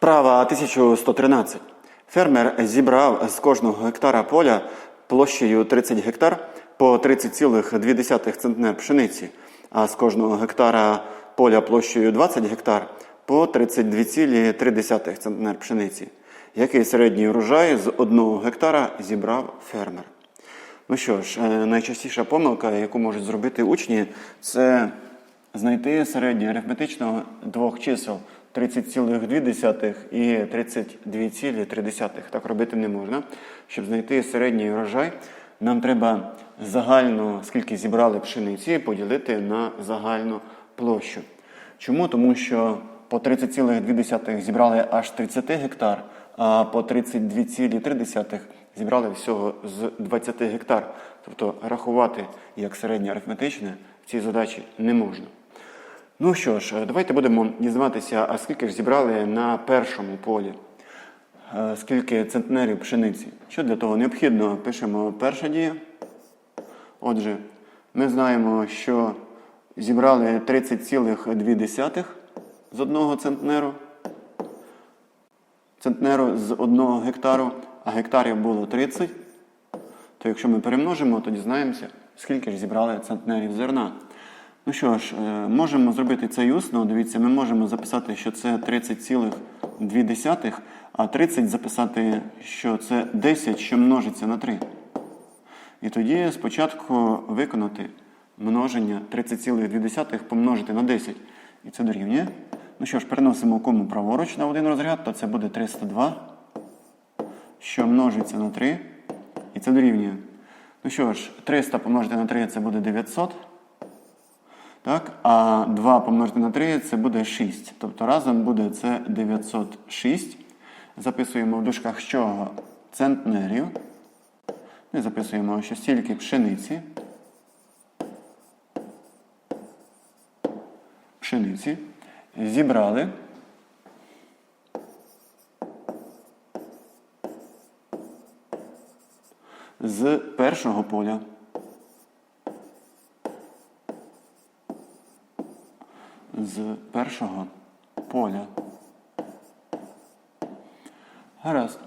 Вправа 1113. Фермер зібрав з кожного гектара поля площею 30 гектар по 30,2 центнер пшениці, а з кожного гектара поля площею 20 гектар по 32,3 центнер пшениці. Який середній урожай з одного гектара зібрав фермер? Ну що ж, е, найчастіша помилка, яку можуть зробити учні, це знайти середнє арифметично двох чисел 30,2 і 32,3. Так робити не можна. Щоб знайти середній урожай, нам треба загальну, скільки зібрали пшениці, поділити на загальну площу. Чому? Тому що по 30,2 зібрали аж 30 гектар, а по 32,3 зібрали всього з 20 гектар. Тобто рахувати як середнє арифметичне в цій задачі не можна. Ну що ж, е, давайте будемо дізнаватися, а скільки ж зібрали на першому полі, Е, скільки центнерів пшениці. Що для того необхідно? Пишемо перша дія. Отже, ми знаємо, що зібрали 30,2 з одного центнеру, центнеру з одного гектару, а гектарів було 30. То якщо ми перемножимо, то дізнаємося, скільки ж зібрали центнерів зерна. Ну що ж, е, можемо зробити це й усно. Дивіться, ми можемо записати, що це 30,2, а 30 записати, що це 10, що множиться на 3. І тоді спочатку виконати множення 30,2 помножити на 10. І це дорівнює. Ну що ж, переносимо кому праворуч на один розряд, то це буде 302, що множиться на 3. І це дорівнює. Ну що ж, 300 помножити на 3 це буде 900. Так? А 2 помножити на 3 це буде 6. Тобто разом буде це 906. Записуємо в дужках чого? Центнерів. І записуємо, що стільки пшениці. Пшениці. Зібрали. З першого поля. З першого поля. Гаразд.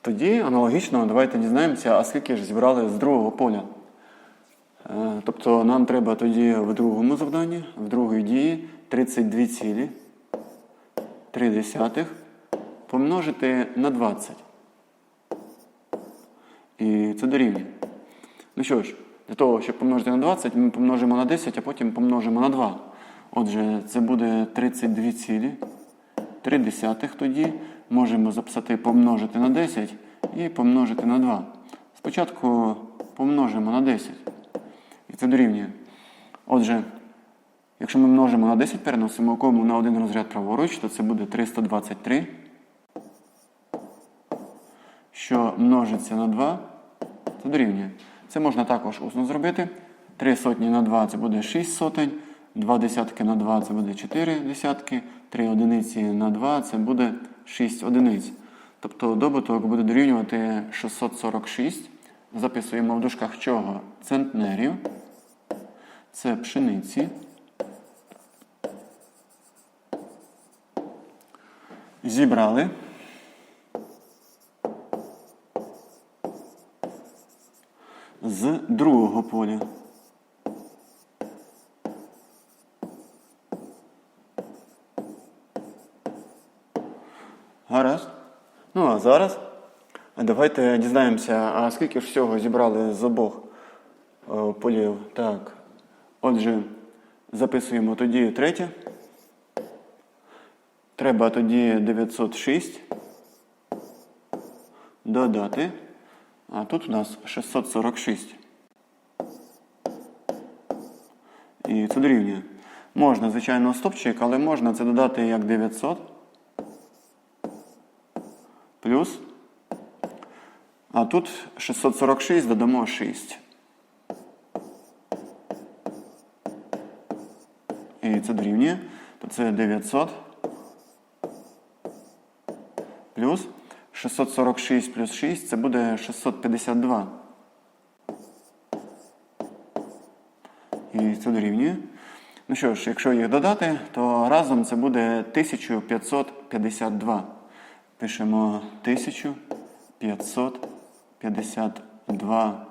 Тоді аналогічно давайте дізнаємося, а скільки ж зібрали з другого поля. Е, Тобто нам треба тоді в другому завданні, в другій дії 32,3 помножити на 20. І це дорівнює. Ну що ж, для того, щоб помножити на 20, ми помножимо на 10, а потім помножимо на 2. Отже, це буде 32,3 тоді. Можемо записати помножити на 10 і помножити на 2. Спочатку помножимо на 10. І це дорівнює. Отже, якщо ми множимо на 10, переносимо кому на один розряд праворуч, то це буде 323. Що множиться на 2, це дорівнює. Це можна також усно зробити. 3 сотні на 2 це буде 6 сотень. 2 десятки на 2 це буде 4 десятки, 3 одиниці на 2 це буде 6 одиниць. Тобто добуток буде дорівнювати 646. Записуємо в дужках чого? Центнерів. Це пшениці. Зібрали. З другого поля. Гаразд. Ну а зараз давайте дізнаємося, а скільки ж всього зібрали з обох е, полів. Так. Отже, записуємо тоді третє. Треба тоді 906 додати. А тут у нас 646. І це дорівнює. Можна, звичайно, стопчик, але можна це додати як 900. Плюс. А тут 646 додамо 6. І це дорівнює. То це 900. Плюс 646 плюс 6 це буде 652. І це дорівнює. Ну що ж, якщо їх додати, то разом це буде 1552. Пишемо 1552.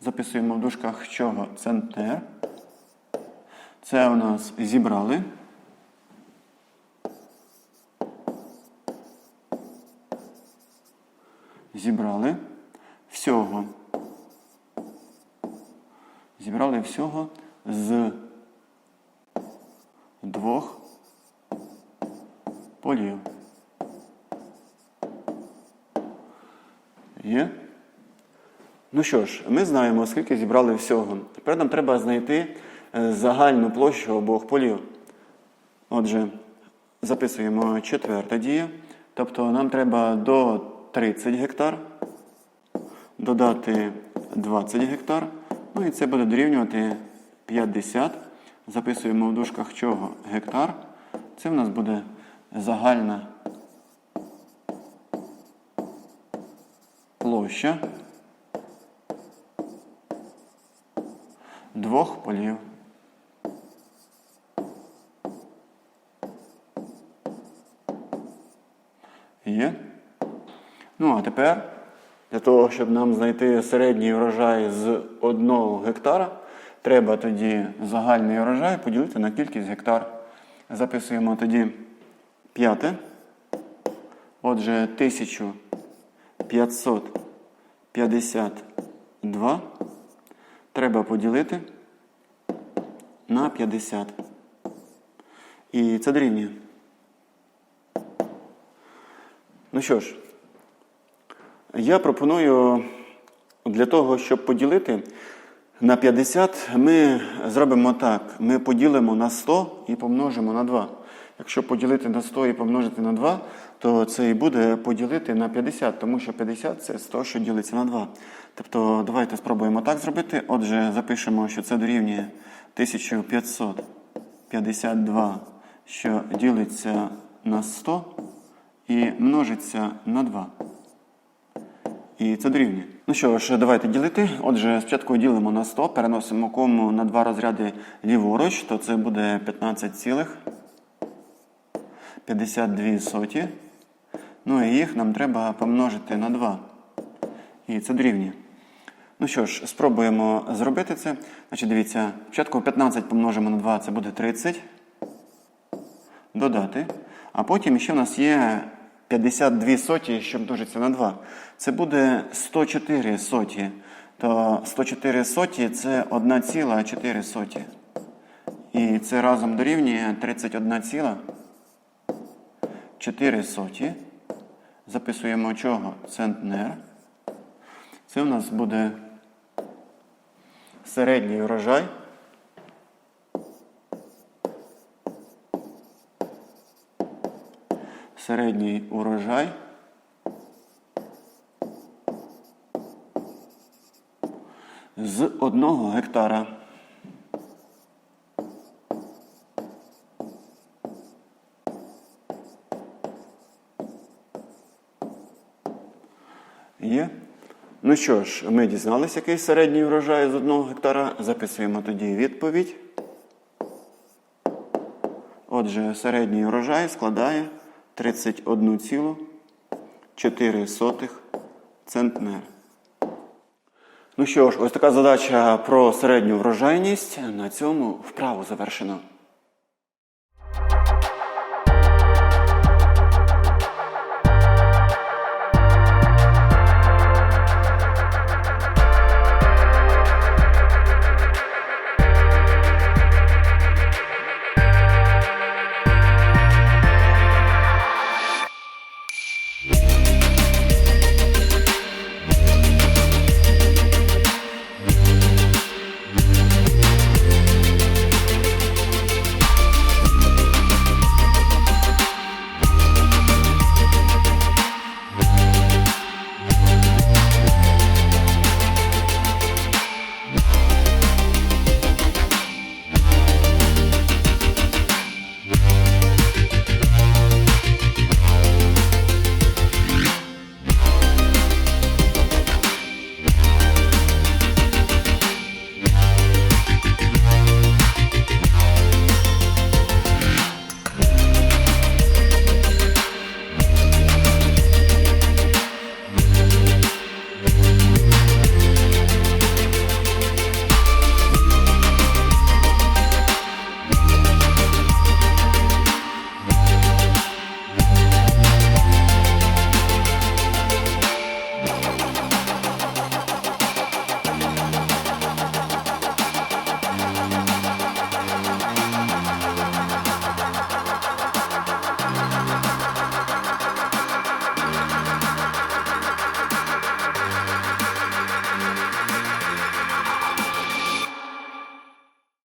Записуємо в дужках чого? Центнер. Це у нас зібрали. Зібрали всього. Зібрали всього з двох полів. Є? Ну що ж, ми знаємо, скільки зібрали всього. Тепер нам треба знайти е, загальну площу обох полів. Отже, записуємо четверта дія. Тобто нам треба до 30 гектар додати 20 гектар. Ну і це буде дорівнювати 50. Записуємо в дужках чого гектар. Це в нас буде загальна площа двох полів. Є. Ну, а тепер, для того, щоб нам знайти середній врожай з одного гектара, треба тоді загальний врожай поділити на кількість гектар. Записуємо тоді п'яте. Отже, 1552 треба поділити на 50. І це дорівнює. Ну що ж, я пропоную для того, щоб поділити на 50, ми зробимо так. Ми поділимо на 100 і помножимо на 2. Якщо поділити на 100 і помножити на 2, то це і буде поділити на 50, тому що 50 це 100, що ділиться на 2. Тобто давайте спробуємо так зробити. Отже, запишемо, що це дорівнює 1552, що ділиться на 100 і множиться на 2. І це дорівнює. Ну що ж, давайте ділити. Отже, спочатку ділимо на 100, переносимо кому на два розряди ліворуч, то це буде 15,52 соті. Ну і їх нам треба помножити на 2. І це дорівнює. Ну що ж, спробуємо зробити це. Значить, дивіться, спочатку 15 помножимо на 2, це буде 30. Додати. А потім ще в нас є 52 соті, що множиться на 2. Це буде 104 соті. То 104 соті це 1,4 соті. І це разом дорівнює 31,4 соті. Записуємо чого? Центнер. Це у нас буде середній урожай. Середній урожай з одного гектара. Є. Ну що ж, ми дізналися, який середній врожай з одного гектара. Записуємо тоді відповідь. Отже, середній врожай складає 31,4 центнер. Ну що ж, ось така задача про середню врожайність. На цьому вправу завершено.